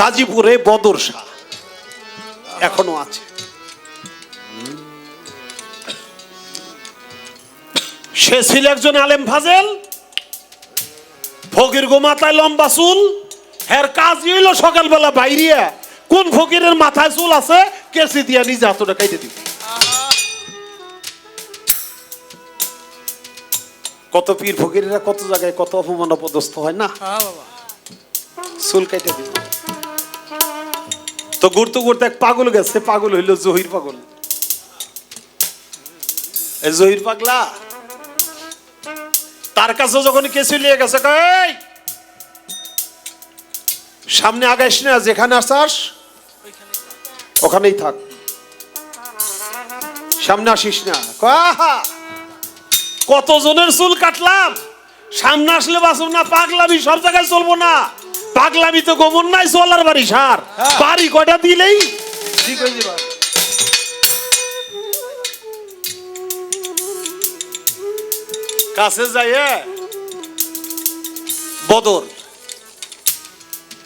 গাজীপুরে বদর শাহ এখনও আছে। সে ছিল একজন আলেম ফাজেল ফকির গো মাথায় লম্বা চুল হের কাজ হইল সকালবেলা বাইরিয়া কোন ফকিরের মাথায় চুল আছে কেসি দিয়া নিজে হাতটা কাইতে দিবে। কত পীর ফকিরেরা কত জায়গায় কত অপমান অপদস্থ হয় না? হ্যাঁ চুল কাইতে দিবে। তো ঘুরতে ঘুরতে এক পাগল গেছে পাগল হইল জহির পাগল। জহির পাগলা তার কাছে যখন কেসি লিয়ে গেছে কয়, "এই, সামনে আগাইস না যেখানে আসাস ওখানেই থাক। সামনে আসিস না। কয়, "আহা, কতজনের চুল কাটলাম? সামনে আসলে বাঁচব না পাগলামি সব জায়গায় চলবো না। পাগলামি তো গোমন নাই চলার বাড়ি সার। হ্যাঁ। বাড়ি কয়টা দিলেই? ঠিক হয়ে যাবে। কাছে যাইয়ে বদর।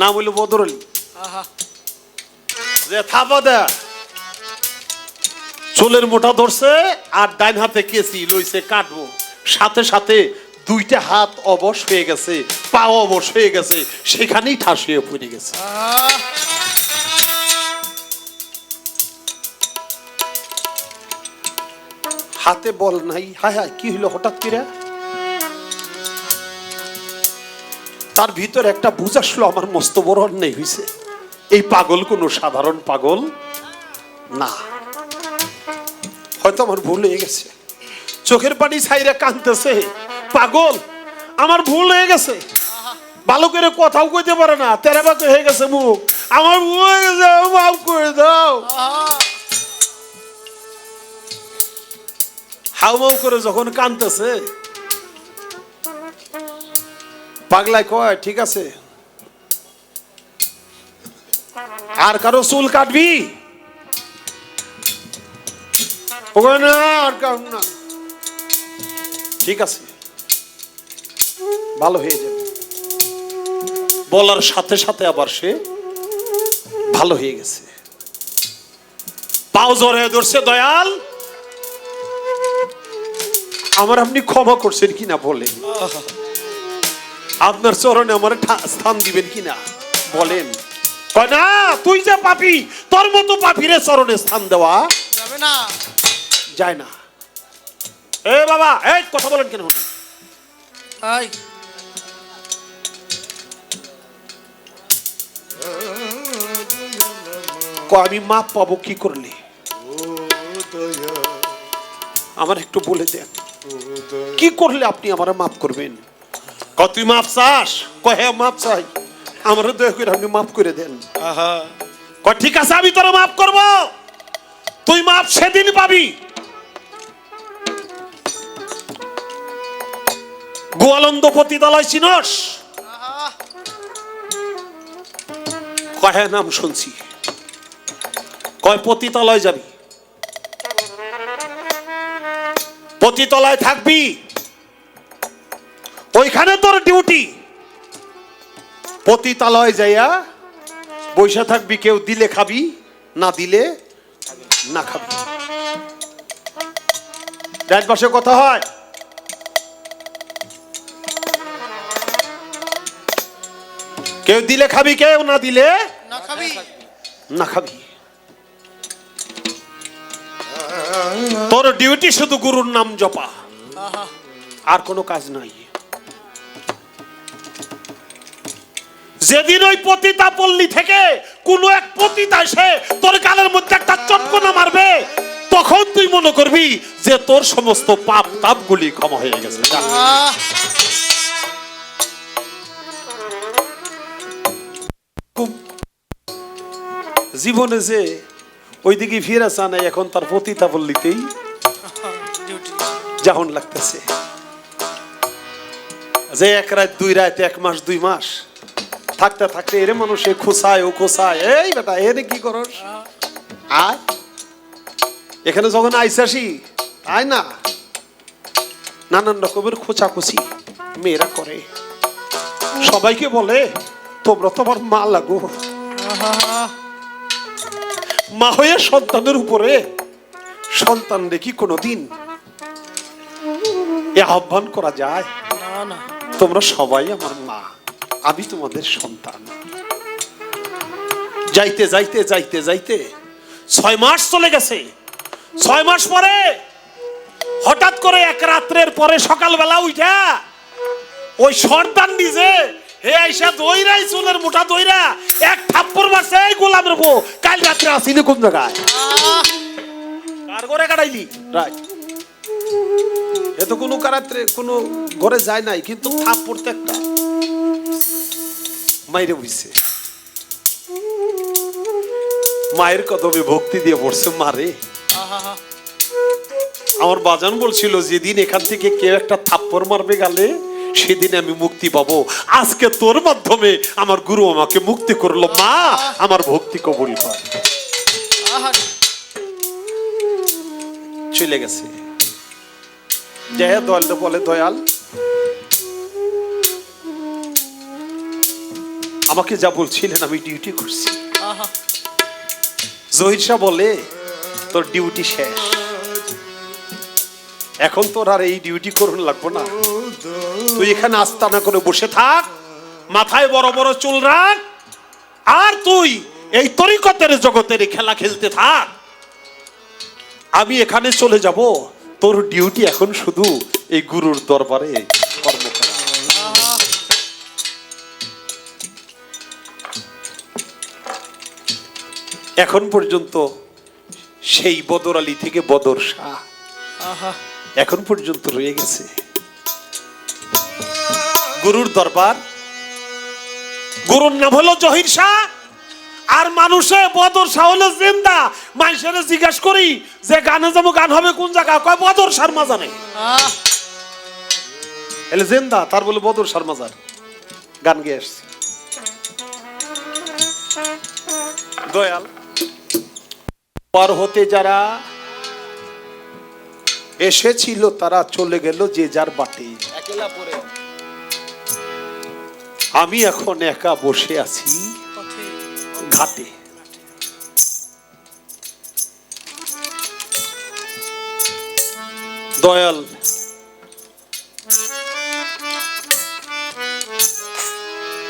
নাম হইল বদর যে থাপা দে। চুলের মোটা ধরছে আর ডাইন হাতে কেসি লইছে কাটবো। সাথে সাথে দুইটা হাত অবশ হয়ে গেছে পা অবশ হয়ে গেছে, সেখানেই ঠাস হয়ে পড়ে গেছে। হাতে বল নাই, হায় হায়, কি হইল হঠাৎ করে? তার ভিতর একটা বুঝ আসলো, আমার মস্ত বড় অন্যায় হয়েছে এই পাগল কোনো সাধারণ পাগল না। হয়তো আমার ভুল হয়ে গেছে। চোখের পানি ছাইরা কাঁদতেছে। পাগল? আমার ভুল হয়ে গেছে। ভালো করে কথাও কইতে পারে না তেরা বাকে হয়ে গেছে মুখ। আমার ভুল হয়ে গেছে করে দাও। হাউমাউ করে যখন কানতেছে, পাগলায় কয়, ঠিক আছে। আর কারও চুল কাটবি? না, আর কাটব না। ঠিক আছে। ভালো হয়ে যাবে। বলার সাথে সাথে আবার সে ভালো হয়ে গেছে। পাও জোরে ধরছে দয়াল। আমার আপনি ক্ষমা করছেন কিনা বলেন। আপনার চরণে আমার স্থান দিবেন কিনা বলেন। না তুই যে পাপি তোর মতো পাপিরে চরণে স্থান দেওয়া যাবে না। যায় না। এ বাবা এই কথা বলেন কেন? আমি মাপ পাবো কি করলে? আমার একটু বলে দেন। কি করলে আপনি আমার মাফ করবেন? ক তুই মাপ চাস? কয় হ্যাঁ মাপ চাই। আমার দয়া করে আপনি মাফ করে দেন। ক ঠিক আছে আমি তোর মাফ করব। তুই মাপ সেদিন পাবি। গোয়ালন্দ পতিতালয় চিনস আহা। কয় হ্যাঁ, নাম শুনছি। কয় পতিতালয় যাবি? পতিতলায় থাকবি। ওইখানে তোর ডিউটি। পতিতালয় যাইয়া বৈশা থাকবি কেউ দিলে খাবি না দিলে না খাবি। পাশে কথা হয়। কেউ দিলে খাবি কেউ না দিলে না খাবি। না খাবি। তোর ডিউটি শুধু গুরুর নাম জপা। আর কোনো কাজ নাই। যেদিন ওই পতিতা পল্লী থেকে কোনো এক পতিতা এসে তোর গালের মধ্যে একটা চটকনা মারবে তখন তুই মনে করবি যে তোর সমস্ত পাপ তাপ গুলি ক্ষমা হয়ে গেছে। জীবনে যে ওইদিকে ফিরে আসা নাই, এখন তার পতিতা পল্লীতেই যেমন লাগতেছে। যে এক রাত, দুই রাত, এক মাস, দুই মাস থাকতে থাকতে এরে মানুষে খোসায়, ও খোসায়, এই বেটা এরে কি করস? আয়। এখানে যখন আইসাসি আয় না। নানান রকমের খোঁচাখুচি মেয়েরা করে। সবাইকে বলে, তোমরা তোমার মা লাগো। মা হয়ে সন্তানের উপরে সন্তান রেখি কোনোদিন এ আহ্বান করা যায়? না না। তোমরা সবাই আমার মা আমি তোমাদের সন্তান। যাইতে যাইতে যাইতে যাইতে ছয় মাস চলে গেছে। ছয় মাস পরে হঠাৎ করে এক রাত্রের পরে সকালবেলা উঠা ওই সন্তান নিজে হে আইসা দইরাই চুলের মোটা দইরা এক থাপ্পড় মারছে এই গোলামের বউ কাল রাত্রে আসিনি কোন জায়গায়? কার ঘরে কাটাইলি? রাইট। এ তো কোনো কারাত্রে কোনো ঘরে যায় নাই কিন্তু একটা মাইরে বুঝছে মায়ের কদমে ভক্তি দিয়ে পড়ছে মারে আমার বাজান বলছিল যেদিন এখান থেকে কেউ একটা থাপ্পড় মারবে গালে সেদিন আমি মুক্তি পাবো। আজকে তোর মাধ্যমে আমার গুরু আমাকে মুক্তি করল। মা আমার ভক্তি কবুল কর। চলে গেছে। জয়া দয়ালটা বলে দয়াল আমাকে যা বলছিলেন আমি ডিউটি করছি। জহির শাহ বলে তোর ডিউটি শেষ। এখন তোর আর এই ডিউটি করুন লাগবো না। তুই এখানে আস্তানা করে বসে থাক, মাথায় বড় বড় চুল রাখ, আর তুই এই তরিকতের জগতের খেলা খেলতে থাক। আমি এখানে চলে যাব, তোর ডিউটি এখন শুধু এই গুরুর দরবারে কর্ম করা। এখন পর্যন্ত সেই বদর আলী থেকে বদর শাহ। এখন পর্যন্ত রয়ে গেছে। গুরুর দরবার। গুরুর নাম হলো জহির শাহ। আর মানুষে বদর শাহ হলো জিন্দা। মানুষের জিজ্ঞাসা করি যে গানে যাব গান হবে কোন জায়গা কয় বদর মাজারে আহ। এলে জিন্দা তার বলে বদর শাহ মাজার গান গেয়ে আসছি। দয়াল। পার হতে যারা এসেছিল তারা চলে গেল যে যার বাটে। একলা পড়ে। আমি এখন একা বসে আছি ঘাটে। দয়াল।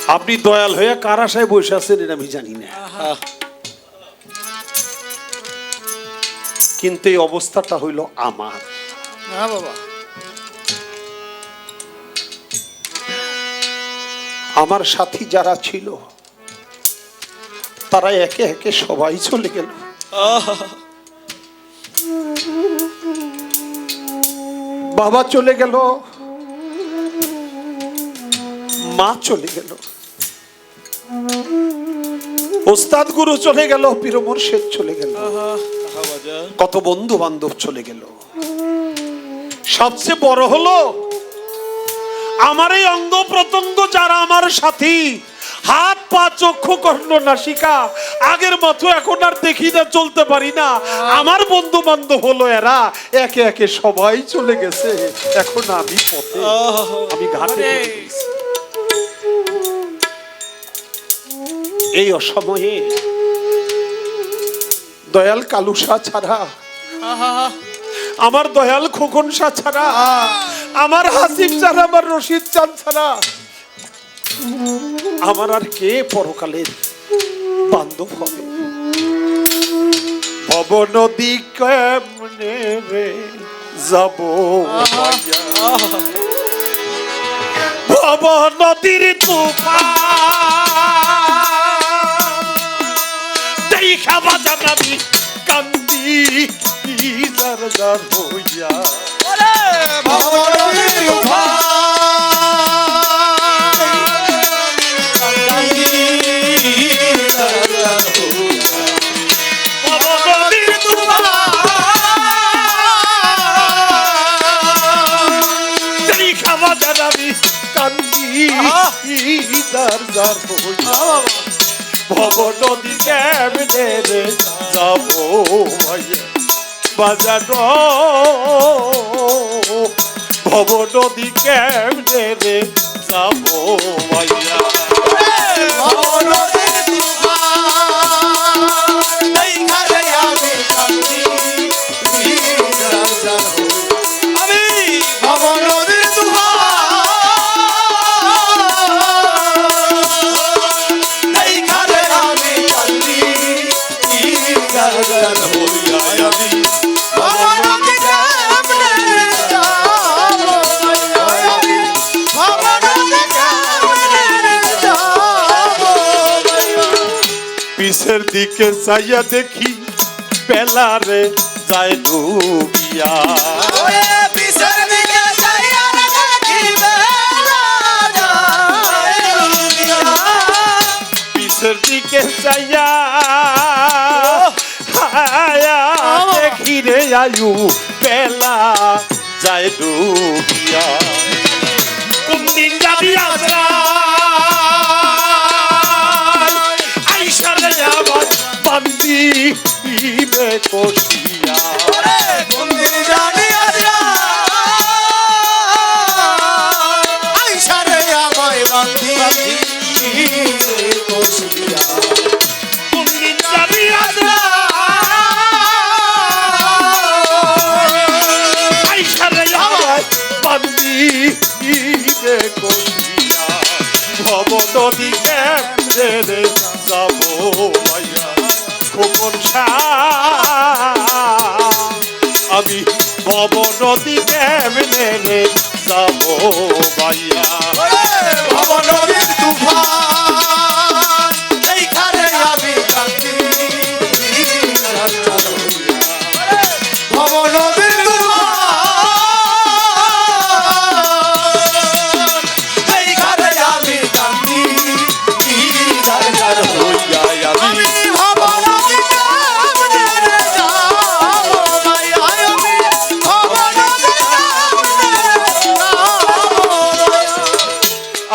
আপনি দয়াল হয়ে কার আশায় বসে আছেন এটা আমি জানি না। কিন্তু এই অবস্থাটা হইল আমার। না বাবা। আমার সাথী যারা ছিল তারা একে একে সবাই চলে গেল। বাবা চলে গেল মা চলে গেল। ওস্তাদ গুরু চলে গেল পীর মোর্শেদ চলে গেল। কত বন্ধু বান্ধব চলে গেল। সবচেয়ে বড় হলো আমার এই অঙ্গ প্রত্যঙ্গ যারা আমার সাথী, হাত, পা, চক্ষু, কর্ণ, নাসিকা, আগের মতো এখন আর দেখি না, চলতে পারি না আমার বন্ধু বান্ধব হলো এরা, একে একে সবাই চলে গেছে এখন আমি পথে, আমি ঘাটে। এই অসময়ে দয়াল কালুসা ছাড়া আমার দয়াল খোকন শাহ ছাড়া, আমার হাসিম ছাড়া আমার রশিদ চাঁদ ছাড়া। আমার আর কে পরকালের বান্ধব হবে? ভব নদী কেমনে রে যাব? ভব নদীর তুফান। দেখা বাজান কান্দি যার হইয়া। হইয়া ভব নদী কেমনে যাব ভাইয়া বাজানো। ভব নদী কেমনে রে যাব ভাইয়া পিছের দিকে চাইয়া দেখি বেলারে যায় ডুবিয়া পিছের দিকে চাইয়া দেখি রে আয়ু বেলা যায় ডুবিয়া কোন যাবি আজরাল ইবে কষিয়া আমি ভব নদী কেমনে যাব মাইয়া ওরে ভবনদীর তুফান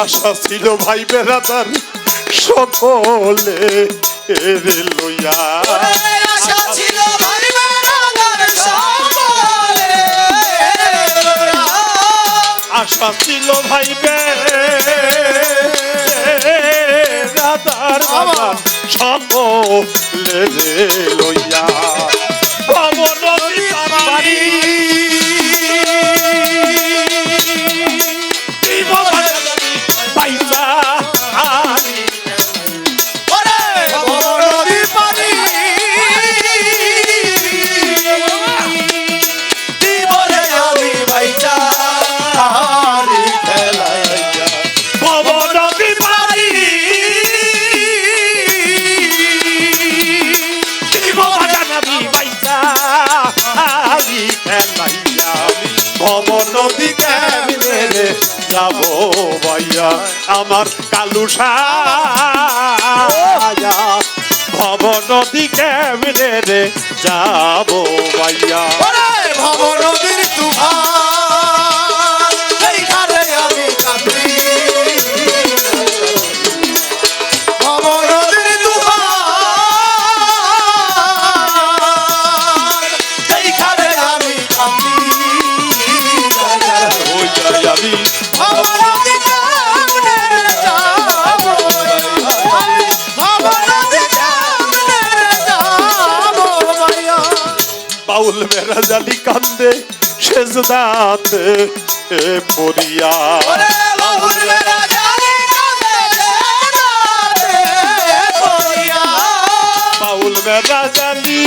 আশা ছিল ভাই বেড়াতার সকলে লইয়া। আশা ছিল ভাই বেড়াদার সকলে আশা ছিল ভাই বেড়াতার সকলে রে লইয়া। পবন বাড়ি। আমার কালু সায়া। ভব কেমনে রে যাব। এ পড়িয়া। বাবুর মেরা জালি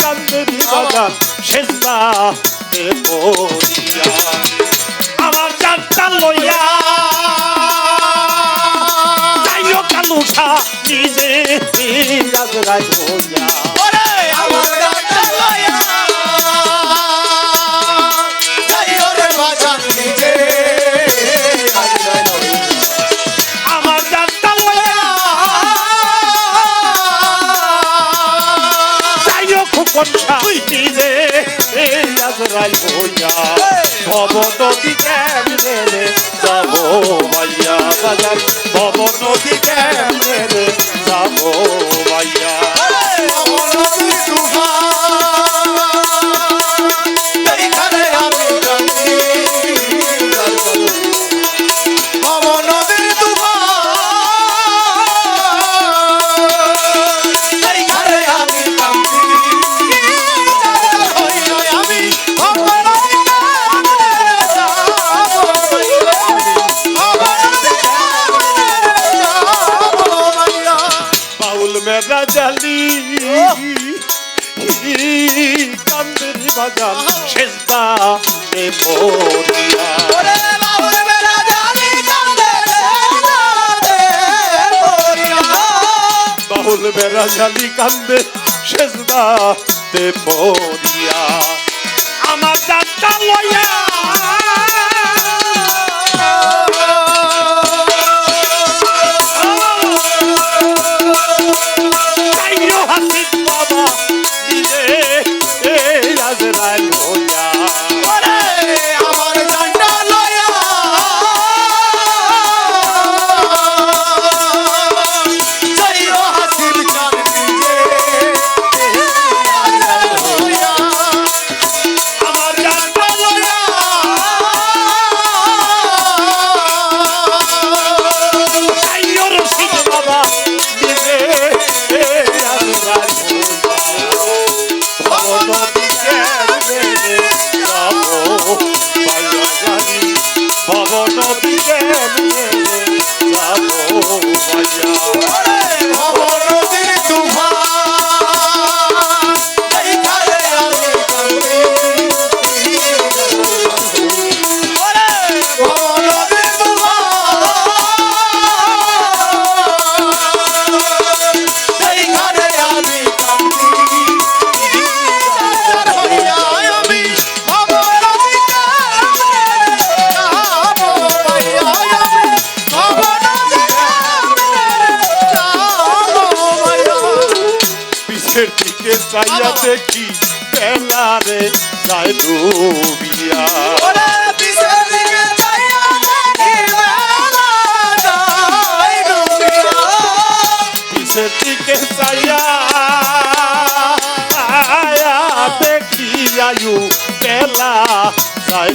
কান্দে বাগান সেজদাতে পড়িয়া। আমার জানটা লইয়া কালুসা নিজে রাজরাই হইয়া। খুকন নিজে রাজরাই হইয়া ভব নদী কেমনে যাব ভাইয়া বাজার। ভব নদী কেমনে রাজালি কান্দের বাজার শেষদা দেবরিয়া বাহুল বেড়া জালি কান্দে শেষদা দেবরিয়া আমার যাত্রা লইয়া Yeah. দিকে চাইয়া দেখি বেলারে যায় ডুবিয়া পিছের দিকে চাইয়া দেখি আয়ু বেলা যায়